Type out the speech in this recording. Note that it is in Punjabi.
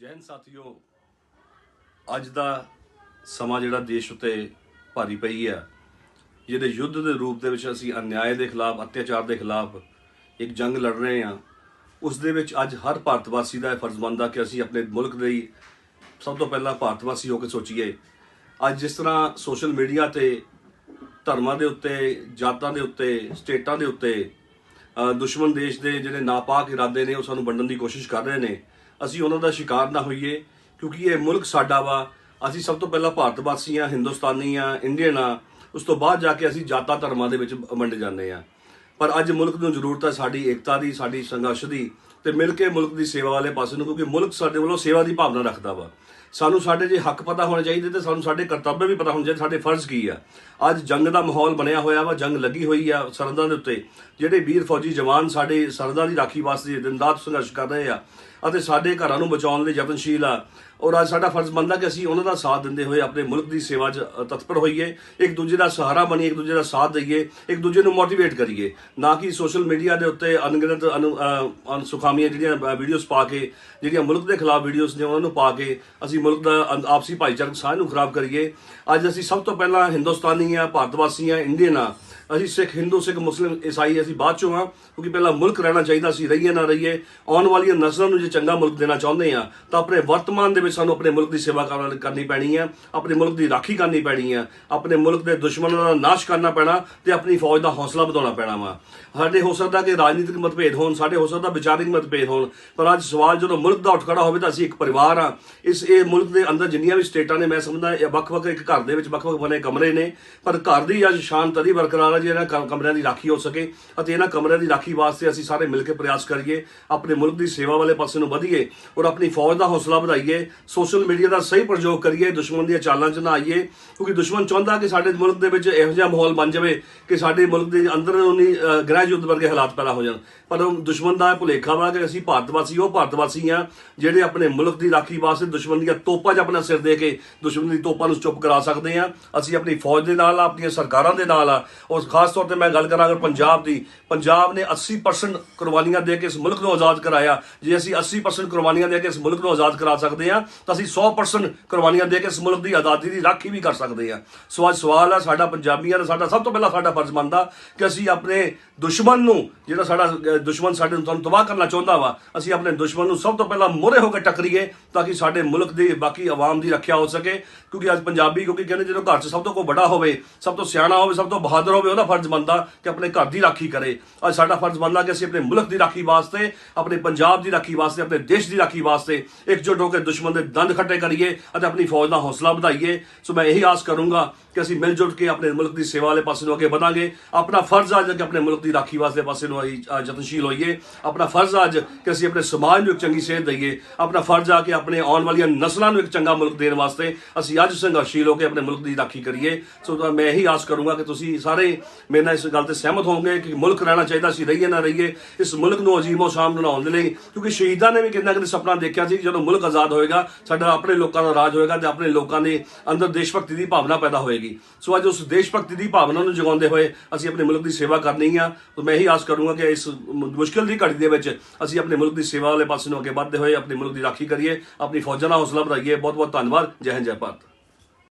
ਜੈਨ ਸਾਥੀਓ, ਅੱਜ ਦਾ ਸਮਾਂ ਜਿਹੜਾ ਦੇਸ਼ ਉਤੇ ਭਾਰੀ ਪਈ ਆ ਜਿਹਦੇ ਯੁੱਧ ਦੇ ਰੂਪ ਦੇ ਵਿੱਚ ਅਸੀਂ ਅਨਿਆਏ ਦੇ ਖਿਲਾਫ, ਅਤਿਆਚਾਰ ਦੇ ਖਿਲਾਫ ਇੱਕ ਜੰਗ ਲੜ ਰਹੇ ਹਾਂ। ਉਸ ਦੇ ਵਿੱਚ ਅੱਜ ਹਰ ਭਾਰਤ ਵਾਸੀ ਦਾ ਇਹ ਫਰਜ਼ ਬਣਦਾ ਕਿ ਅਸੀਂ ਆਪਣੇ ਮੁਲਕ ਲਈ ਸਭ ਤੋਂ ਪਹਿਲਾਂ ਭਾਰਤ ਵਾਸੀ ਹੋ ਕੇ ਸੋਚੀਏ। ਅੱਜ ਜਿਸ ਤਰ੍ਹਾਂ ਸੋਸ਼ਲ ਮੀਡੀਆ ਤੇ ਧਰਮਾਂ ਦੇ ਉੱਤੇ, ਜਾਤਾਂ ਦੇ ਉੱਤੇ, ਸਟੇਟਾਂ ਦੇ ਉੱਤੇ ਦੁਸ਼ਮਣ ਦੇਸ਼ ਦੇ ਜਿਹੜੇ ਨਾਪਾਕ ਇਰਾਦੇ ਨੇ, ਉਹ ਸਾਨੂੰ ਵੰਡਣ ਦੀ ਕੋਸ਼ਿਸ਼ ਕਰ ਰਹੇ ਨੇ। ਅਸੀਂ ਉਹਨਾਂ ਦਾ ਸ਼ਿਕਾਰ ਨਾ ਹੋਈਏ, ਕਿਉਂਕਿ ਇਹ ਮੁਲਕ ਸਾਡਾ ਵਾ। ਅਸੀਂ ਸਭ ਤੋਂ ਪਹਿਲਾਂ ਭਾਰਤ ਵਾਸੀ ਆ ਹਿੰਦੁਸਤਾਨੀ ਆ, ਇੰਡੀਅਨ ਆ, ਉਸ ਤੋਂ ਬਾਅਦ ਜਾ ਕੇ ਅਸੀਂ ਜਾਤਾਂ ਧਰਮਾਂ ਦੇ ਵਿੱਚ ਵੰਡ ਜਾਂਦੇ ਆ। ਪਰ ਅੱਜ ਮੁਲਕ ਨੂੰ ਜ਼ਰੂਰਤ ਹੈ ਸਾਡੀ ਏਕਤਾ ਦੀ, ਸਾਡੀ ਸੰਘਰਸ਼ ਦੀ ਤੇ ਮਿਲ ਕੇ ਮੁਲਕ ਦੀ ਸੇਵਾ ਵਾਲੇ ਪਾਸੇ ਨੂੰ, ਕਿਉਂਕਿ ਮੁਲਕ ਸਾਡੇ ਵੱਲੋਂ ਸੇਵਾ ਦੀ ਭਾਵਨਾ ਰੱਖਦਾ ਵਾ। ਸਾਨੂੰ ਸਾਡੇ ਜੇ ਹੱਕ ਪਤਾ ਹੋਣੇ ਚਾਹੀਦੇ ਤੇ ਸਾਨੂੰ ਸਾਡੇ ਕਰਤੱਵ ਵੀ ਪਤਾ ਹੋਣੇ ਚਾਹੀਦੇ, ਸਾਡੇ ਫਰਜ਼ ਕੀ ਆ? ਅੱਜ ਜੰਗ ਦਾ ਮਾਹੌਲ ਬਣਿਆ ਹੋਇਆ ਵਾ, ਜੰਗ ਲੱਗੀ ਹੋਈ ਆ ਸਰਹੱਦਾਂ ਦੇ ਉੱਤੇ। ਜਿਹੜੇ ਵੀਰ ਫੌਜੀ ਜਵਾਨ ਸਾਡੇ ਸਰਹੱਦਾਂ ਦੀ ਰਾਖੀ ਵਾਸਤੇ ਦਿਨ ਰਾਤ ਸੰਘਰਸ਼ ਕਰ ਰਹੇ ਆ ਅਤੇ ਸਾਡੇ ਘਰਾਂ ਨੂੰ ਬਚਾਉਣ ਲਈ ਯਤਨਸ਼ੀਲ ਆ। ਔਰ ਅੱਜ ਸਾਡਾ ਫਰਜ਼ ਬਣਦਾ ਕਿ ਅਸੀਂ ਉਹਨਾਂ ਦਾ ਸਾਥ ਦਿੰਦੇ ਹੋਏ ਆਪਣੇ ਮੁਲਕ ਦੀ ਸੇਵਾ 'ਚ ਤਤਪਰ ਹੋਈਏ, ਇੱਕ ਦੂਜੇ ਦਾ ਸਹਾਰਾ ਬਣੀਏ, ਇੱਕ ਦੂਜੇ ਦਾ ਸਾਥ ਦਈਏ, ਇੱਕ ਦੂਜੇ ਨੂੰ ਮੋਟੀਵੇਟ ਕਰੀਏ। ਨਾ ਕਿ ਸੋਸ਼ਲ ਮੀਡੀਆ ਦੇ ਉੱਤੇ ਅਣਗਿਣਤ ਅਨੁ- ਅਨਸੁਖਾਮੀਆਂ ਜਿਹੜੀਆਂ ਵੀਡੀਓਜ਼ ਪਾ ਕੇ, ਜਿਹੜੀਆਂ ਮੁਲਕ ਦੇ ਖਿਲਾਫ ਵੀਡੀਓਜ਼ ਨੇ ਉਹਨਾਂ ਨੂੰ ਪਾ ਕੇ ਅਸੀਂ ਮੁਲਕ ਦਾ ਆਪਸੀ ਭਾਈਚਾਰਕ ਸਾਂਝ ਨੂੰ ਖਰਾਬ ਕਰੀਏ। ਅੱਜ ਅਸੀਂ ਸਭ ਤੋਂ ਪਹਿਲਾਂ ਹਿੰਦੁਸਤਾਨੀ ਆ ਭਾਰਤ ਵਾਸੀ ਆ, ਇੰਡੀਅਨ ਆ। ਅਸੀਂ ਸਿੱਖ, ਹਿੰਦੂ, ਸਿੱਖ, ਮੁਸਲਿਮ, ਈਸਾਈ, ਅਸੀਂ ਬਾਅਦ ਚੋਂ ਆ ਕਿਉਂਕਿ ਪਹਿਲਾਂ ਮੁਲਕ ਰਹਿਣਾ ਚਾਹੀਦਾ ਸੀ, ਰਹੀਏ ਨਾ ਰਹੀਏ, ਆਉਣ ਵਾਲੀਆਂ ਨਸਲਾਂ ਨੂੰ ਜੇ ਚੰਗਾ ਮੁਲਕ ਦੇਣਾ ਚਾਹੁੰਦੇ ਆ ਤਾਂ ਆਪਣੇ ਵਰਤਮਾਨ ਦੇ ਵਿੱਚ ਸਾਨੂੰ ਆਪਣੇ ਮੁਲਕ ਦੀ ਸੇਵਾ ਕਰਨ- ਕਰਨੀ ਪੈਣੀ ਆ ਆਪਣੇ ਮੁਲਕ ਦੀ ਰਾਖੀ ਕਰਨੀ ਪੈਣੀ ਆ ਆਪਣੇ ਮੁਲਕ ਦੇ ਦੁਸ਼ਮਣਾਂ ਦਾ ਨਾਸ਼ ਕਰਨਾ ਪੈਣਾ ਤੇ ਆਪਣੀ ਫੌਜ ਦਾ ਹੌਸਲਾ ਵਧਾਉਣਾ ਪੈਣਾ ਵਾ। ਸਾਡੇ ਹੋ ਸਕਦਾ ਕਿ ਰਾਜਨੀਤਿਕ ਮਤਭੇਦ ਹੋਣ, ਸਾਡੇ ਹੋ ਸਕਦਾ ਵਿਚਾਰਿਕ ਮਤਭੇਦ ਹੋਣ, ਪਰ ਅੱਜ ਸਵਾਲ ਜਦੋਂ ਮੁਲਕ ਦਾ ਉੱਠ ਖੜਾ ਹੋਵੇ ਤਾਂ ਅਸੀਂ ਇੱਕ ਪਰਿਵਾਰ ਆ ਇਸ, ਇਹ ਮੁਲਕ ਦੇ ਅੰਦਰ ਜਿੰਨੀਆਂ ਵੀ ਸਟੇਟਾਂ ਨੇ, ਮੈਂ ਸਮਝਦਾ ਇਹ ਵੱਖ-ਵੱਖ ਇੱਕ ਘਰ ਦੇ ਵਿੱਚ ਵੱਖ-ਵੱਖ ਬਣੇ ਕਮਰੇ ਨੇ, ਪਰ ਘਰ ਦੀ ਅੱਜ ਸ਼ਾਨ ਤਦੀ ਬਰਕਰਾਰ ਹੈ ਜੇ ਇਹਨਾਂ ਕਮਰਿਆਂ ਦੀ ਰਾਖੀ ਹੋ ਸਕੇ ਅਤੇ ਇਹਨਾਂ ਕਮਰਿਆਂ ਦੀ ਰਾਖੀ ਵਾਸਤੇ ਅਸੀਂ ਸਾਰੇ ਮਿਲ ਕੇ ਪ੍ਰਯਾਸ ਕਰੀਏ, ਆਪਣੇ ਮੁਲਕ ਦੀ ਸੇਵਾ ਵਾਲੇ ਪਾਸੇ ਨੂੰ ਵਧੀਏ ਔਰ ਆਪਣੀ ਫੌਜ ਦਾ ਹੌਸਲਾ ਵਧਾਈਏ ਸੋਸ਼ਲ ਮੀਡੀਆ ਦਾ ਸਹੀ ਪ੍ਰਯੋਗ ਕਰੀਏ, ਦੁਸ਼ਮਣ ਦੀਆਂ ਚਾਲਾਂ 'ਚ ਨਾ ਆਈਏ, ਕਿਉਂਕਿ ਦੁਸ਼ਮਣ ਚਾਹੁੰਦਾ ਕਿ ਸਾਡੇ ਮੁਲਕ ਦੇ ਵਿੱਚ ਇਹੋ ਜਿਹਾ ਮਾਹੌਲ ਬਣ ਜਾਵੇ ਕਿ ਸਾਡੇ ਮੁਲਕ ਦੇ ਅੰਦਰ ਉਨੀ ਗ੍ਰਹਿ ਯੁੱਧ ਵਰਗੇ ਹਾਲਾਤ ਪੈਦਾ ਹੋ ਜਾਣ। ਪਰ ਦੁਸ਼ਮਣ ਦਾ ਇਹ ਭੁਲੇਖਾ ਵਾ ਕਿ ਅਸੀਂ ਭਾਰਤ ਵਾਸੀ ਉਹ ਭਾਰਤ ਵਾਸੀ ਆ ਜਿਹੜੇ ਆਪਣੇ ਮੁਲਕ ਦੀ ਰਾਖੀ ਵਾਸਤੇ ਦੁਸ਼ਮਣ ਦੀਆਂ ਤੋਪਾਂ 'ਚ ਆਪਣਾ ਸਿਰ ਦੇ ਕੇ ਦੁਸ਼ਮਣ ਦੀ ਤੋਪਾਂ ਨੂੰ ਚੁੱਪ ਕਰਾ ਸਕਦੇ ਆ ਅਸੀਂ ਆਪਣੀ ਫੌਜ ਦੇ ਨਾਲ ਆਪਣੀਆਂ ਸਰਕਾਰਾਂ ਦੇ ਨਾਲ ਆ ਔਰ ਖਾਸ ਤੌਰ ਤੇ ਮੈਂ ਗੱਲ ਕਰਾਂ ਅਗਰ ਪੰਜਾਬ ਦੀ, ਪੰਜਾਬ ਨੇ 80% ਕੁਰਬਾਨੀਆਂ ਦੇ ਕੇ ਇਸ ਮੁਲਕ ਨੂੰ ਆਜ਼ਾਦ ਕਰਾਇਆ। ਜੇ ਅਸੀਂ 80% ਕੁਰਬਾਨੀਆਂ ਦੇ ਕੇ ਇਸ ਮੁਲਕ ਨੂੰ ਆਜ਼ਾਦ ਕਰਾ ਸਕਦੇ ਹਾਂ, ਤਾਂ ਅਸੀਂ 100% ਕੁਰਬਾਨੀਆਂ ਦੇ ਕੇ ਇਸ ਮੁਲਕ ਦੀ ਆਜ਼ਾਦੀ ਦੀ ਰਾਖੀ ਵੀ ਕਰ ਸਕਦੇ ਹਾਂ। ਸੋ ਅੱਜ ਸਵਾਲ ਹੈ ਸਾਡਾ ਪੰਜਾਬੀਆਂ ਦਾ, ਸਾਡਾ ਸਭ ਤੋਂ ਪਹਿਲਾਂ ਸਾਡਾ ਫਰਜ਼ ਬਣਦਾ ਕਿ ਅਸੀਂ ਆਪਣੇ ਦੁਸ਼ਮਣ ਨੂੰ, ਜਿਹੜਾ ਸਾਡਾ ਦੁਸ਼ਮਣ ਸਾਡੇ ਨੂੰ ਤੁਹਾਨੂੰ ਤਬਾਹ ਕਰਨਾ ਚਾਹੁੰਦਾ ਵਾ, ਅਸੀਂ ਆਪਣੇ ਦੁਸ਼ਮਣ ਨੂੰ ਸਭ ਤੋਂ ਪਹਿਲਾਂ ਮੋਰੇ ਹੋ ਕੇ ਟੱਕਰੀਏ ਤਾਂ ਕਿ ਸਾਡੇ ਮੁਲਕ ਦੀ ਬਾਕੀ ਆਵਾਮ ਦੀ ਰੱਖਿਆ ਹੋ ਸਕੇ। ਕਿਉਂਕਿ ਅੱਜ ਪੰਜਾਬੀ ਕਿਉਂਕਿ ਕਹਿੰਦੇ ਜਦੋਂ ਘਰ 'ਚ ਸਭ ਤੋਂ ਕੋਈ ਵੱਡਾ ਹੋਵੇ, ਸਭ ਤੋਂ ਸਿਆਣਾ ਹੋਵੇ, ਸਭ ਤੋਂ ਬਹਾਦਰ ਹੋਵੇ ਉਹਦਾ ਫਰਜ਼ ਬਣਦਾ ਕਿ ਆਪਣੇ ਘਰ ਦੀ ਰਾਖੀ ਕਰੇ। ਅੱਜ ਸਾਡਾ ਫਰਜ਼ ਬਣਦਾ ਕਿ ਅਸੀਂ ਆਪਣੇ ਮੁਲਕ ਦੀ ਰਾਖੀ ਵਾਸਤੇ, ਆਪਣੇ ਪੰਜਾਬ ਦੀ ਰਾਖੀ ਵਾਸਤੇ, ਆਪਣੇ ਦੇਸ਼ ਦੀ ਰਾਖੀ ਵਾਸਤੇ ਇਕਜੁੱਟ ਹੋ ਕੇ ਦੁਸ਼ਮਣ ਦੇ ਦੰਦ ਖੱਟੇ ਕਰੀਏ ਅਤੇ ਆਪਣੀ ਫੌਜ ਦਾ ਹੌਸਲਾ ਵਧਾਈਏ। ਸੋ ਮੈਂ ਇਹੀ ਆਸ ਕਰੂੰਗਾ ਕਿ ਅਸੀਂ ਮਿਲ ਜੁਲ ਕੇ ਆਪਣੇ ਮੁਲਕ ਦੀ ਸੇਵਾ ਵਾਲੇ ਪਾਸੇ ਨੂੰ ਅੱਗੇ ਵਧਾਂਗੇ। ਆਪਣਾ ਫਰਜ਼ ਅੱਜ ਕਿ ਆਪਣੇ ਮੁਲਕ ਦੀ ਰਾਖੀ ਵਾਸਤੇ ਪਾਸੇ ਨੂੰ ਅਸੀਂ ਯਤਨਸ਼ੀਲ ਹੋਈਏ। ਆਪਣਾ ਫਰਜ਼ ਅੱਜ ਕਿ ਅਸੀਂ ਆਪਣੇ ਸਮਾਜ ਨੂੰ ਇੱਕ ਚੰਗੀ ਸਿਹਤ ਦਈਏ। ਆਪਣਾ ਫਰਜ਼ ਆ ਕਿ ਆਪਣੇ ਆਉਣ ਵਾਲੀਆਂ ਨਸਲਾਂ ਨੂੰ ਇੱਕ ਚੰਗਾ ਮੁਲਕ ਦੇਣ ਵਾਸਤੇ ਅਸੀਂ ਅੱਜ ਸੰਘਰਸ਼ੀਲ ਹੋ ਕੇ ਆਪਣੇ ਮੁਲਕ ਦੀ ਰਾਖੀ ਕਰੀਏ। ਸੋ ਮੈਂ ਇਹੀ ਆਸ ਕਰੂੰਗਾ ਕਿ ਤੁਸੀਂ ਸਾਰੇ ਮੇਰੇ ਨਾਲ ਇਸ ਗੱਲ ਤੇ ਸਹਿਮਤ ਹੋਵੋਗੇ ਕਿ ਮੁਲਕ ਰਹਿਣਾ ਚਾਹੀਦਾ ਸੀ, ਰਹੀਏ ਨਾ ਰਹੀਏ, ਇਸ ਮੁਲਕ ਨੂੰ ਅਜੀਮੋ ਸ਼ਾਮ ਬਣਾਉਣ ਦੇ ਲਈ, ਕਿਉਂਕਿ ਸ਼ਹੀਦਾਂ ਨੇ ਵੀ ਕਿੰਨਾ ਕਿੰਨਾ ਸੁਪਨਾ ਦੇਖਿਆ ਸੀ, ਜਦੋਂ ਮੁਲਕ ਆਜ਼ਾਦ ਹੋਏਗਾ, ਸਾਡਾ ਆਪਣੇ ਲੋਕਾਂ ਦਾ ਰਾਜ ਹੋਏਗਾ ਤੇ ਆਪਣੇ ਲੋਕਾਂ ਦੇ ਅੰਦਰ ਦੇਸ਼ ਭਗਤੀ ਦੀ ਭਾਵਨਾ ਪੈਦਾ ਹੋਏਗੀ। ਸੋ ਅੱਜ ਉਸ ਦੇਸ਼ ਭਗਤੀ ਦੀ ਭਾਵਨਾ ਨੂੰ ਜਗਾਉਂਦੇ ਹੋਏ ਅਸੀਂ ਆਪਣੇ ਮੁਲਕ ਦੀ ਸੇਵਾ ਕਰਨੀ ਆ। ਤਾਂ ਮੈਂ ਇਹੀ ਆਸ ਕਰੂੰਗਾ ਕਿ ਇਸ ਮ- ਮੁਸ਼ਕਿਲ ਦੀ ਘੜੀ ਦੇ ਵਿੱਚ ਅਸੀਂ ਆਪਣੇ ਮੁਲਕ ਦੀ ਸੇਵਾ ਵਾਲੇ ਪਾਸੇ ਨੂੰ ਅੱਗੇ ਵਧਦੇ ਹੋਏ, ਆਪਣੇ ਮੁਲਕ ਦੀ ਰਾਖੀ ਕਰੀਏ, ਆਪਣੀ ਫੌਜਾਂ ਦਾ ਹੌਸਲਾ ਵਧਾਈਏ। ਬਹੁਤ ਬਹੁਤ ਧੰਨਵਾਦ। ਜੈ ਹਿੰਦ, ਜੈ ਭਾਰਤ।